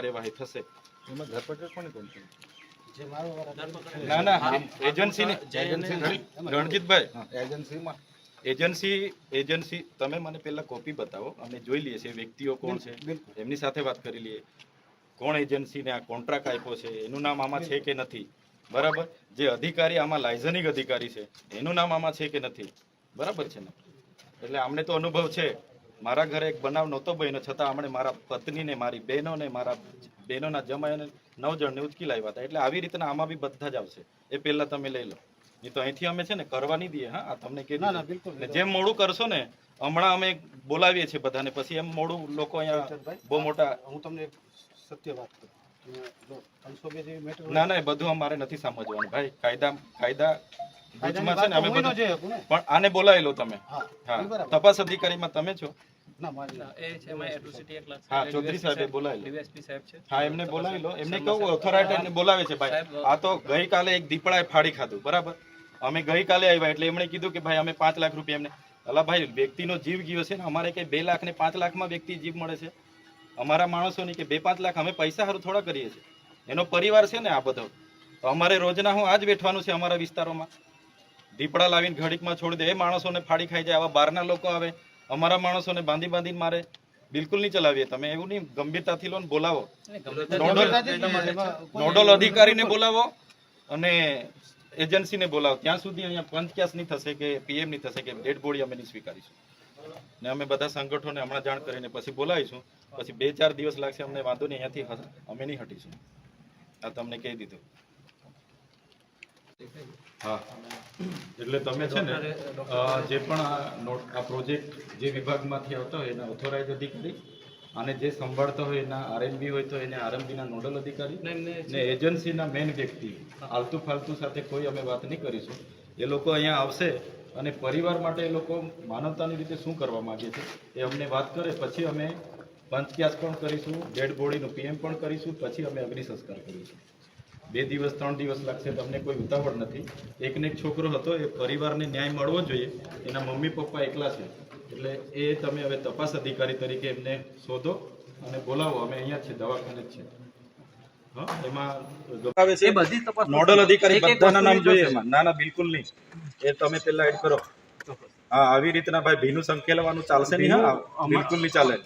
કાર્યવાહી થશે. એમાં ધરપકડ કોને કોણ છે? ના ના એજન્સીની રણજીતભાઈ. એજન્સીમાં એજન્સી એજન્સી તમે મને પહેલા કોપી બતાવો. અમે જોઈ લઈએ છીએ વ્યક્તિઓ કોણ છે. એમની સાથે વાત કરી લઈએ. કોણ એજન્સીને આ કોન્ટ્રાક્ટ આપ્યો છે? એનું નામ આમાં છે કે નથી? બરાબર? જે અધિકારી આમાં લાયઝનિક અધિકારી છે એનું નામ આમાં છે કે નથી? બરાબર છે ને? એટલે અમને તો અનુભવ છે. મારા ઘરે એક બનાવ નહોતો બન્યો છતાં અમને મારા પત્નીને મારી બહેનોને મારા બહેનોના જમાઈને નવ જણને ઉચકી લાવ્યા હતા. એટલે આવી રીતના આમાં બી બધા જ આવશે. એ પહેલા તમે લઈ લો. નહીં તો અહીંથી અમે છે ને કરવા નહીં દઈએ હા? આ તમને કે ના ના બિલકુલ. જેમ મોડું કરશો ને હમણાં અમે બોલાવીએ છીએ બધાને. પછી એમ મોડું લોકો અહીંયા બહુ મોટા હું તમને સત્ય વાત કરું. ના ના એ બધું અમારે નથી સમજવાનું ભાઈ. કાયદા કાયદા ગુજમાં છે ને અમે બધું પણ આને બોલાયેલો તમે. હા તપાસ અધિકારીમાં તમે છો? ના મારી એ છે એમાં એટ્રોસિટી એક લાખ હા ચૌધરી સાહેબે બોલાવી લો. ડીવાયએસપી સાહેબ છે. હા એમને બોલાવી લો. એમને કહું ઓથોરાઇટી બોલાવે છે ભાઈ. આ તો ગઈકાલે એક દીપડાએ ફાડી ખાધું બરાબર? અમે ગઈકાલે આવ્યા એટલે એમણે કીધું કે ભાઈ અમે પાંચ લાખ રૂપિયા એમને અલા ભાઈ વ્યક્તિનો જીવ ગયો છે ને અમારે કઈ બે લાખ ને પાંચ લાખમાં વ્યક્તિ જીવ મળે છે? અમારા માણસોની કે બે પાંચ લાખ અમે પૈસા સારું થોડા કરીએ છીએ. એનો પરિવાર છે ને આ બધો. તો અમારે રોજના હું આજ બેઠવાનું છે અમારા વિસ્તારોમાં. દીપડા લાવીને ઘડીકમાં છોડી દે. એ માણસોને ફાડી ખાઈ જાય. આવા બહારના લોકો આવે. અમારા માણસોને બાંધી બાંધીને મારે બિલકુલ નહીં ચલાવીએ તમે. એવું નહીં, ગંભીરતાથી લો બોલાવો. નોડલ નોડલ અધિકારીને બોલાવો અને એજન્સીને બોલાવો. ત્યાં સુધી અહીંયા પંચક્યાસ નહીં થશે કે પીએમ નહીં થશે કે ડેડ બોડી અમે નહીં સ્વીકારીશું. ને અમે બધા સંગઠનોને હમણાં જાણ કરીને પછી બોલાવીશું. પછી બે ચાર દિવસ લાગશે અમને વાંધો નહીં અહીંયાથી અમે નહીં હટીશું. આ તમને કહી દીધું. હા. એટલે તમે છે ને જે પણ આ પ્રોજેક્ટ જે વિભાગમાંથી આવતો હોય એના ઓથોરાઇઝ અધિકારી અને જે સંભાળતો હોય એના આરએનબી હોય તો એને આરએનબીના નોડલ અધિકારી ને એજન્સીના મેન વ્યક્તિ આલતુ ફાલતુ સાથે કોઈ અમે વાત નહીં કરીશું. એ લોકો અહીંયા આવશે અને પરિવાર માટે એ લોકો માનવતાની રીતે શું કરવા માગે છે એ અમને વાત કરે પછી અમે પંચક્યાસ પણ કરીશું ડેડ બોડીનું પીએમ પણ કરીશું પછી અમે અગ્નિ સંસ્કાર કરીશું. બે દિવસ ત્રણ દિવસ લાગશે તમને કોઈ ઉતાવળ નથી. એકને એક છોકરો હતો એ પરિવારને ન્યાય મળવો જોઈએ. એના મમ્મી પપ્પા એકલા છે. એટલે એ તમે હવે તપાસ અધિકારી તરીકે એમને શોધો અને બોલાવો. અમે અહીંયા છે દવાખાને જ છે. હા એમાં આવે બધી તપાસ નોડલ અધિકારી બધાના નામ જોઈએ એમાં. ના ના બિલકુલ નહીં. એ તમે પેલા એડ કરો. હા આવી રીતના ભાઈ ભીનું સંકેલવાનું ચાલશે નહીં હા? બિલકુલ નહીં ચાલે.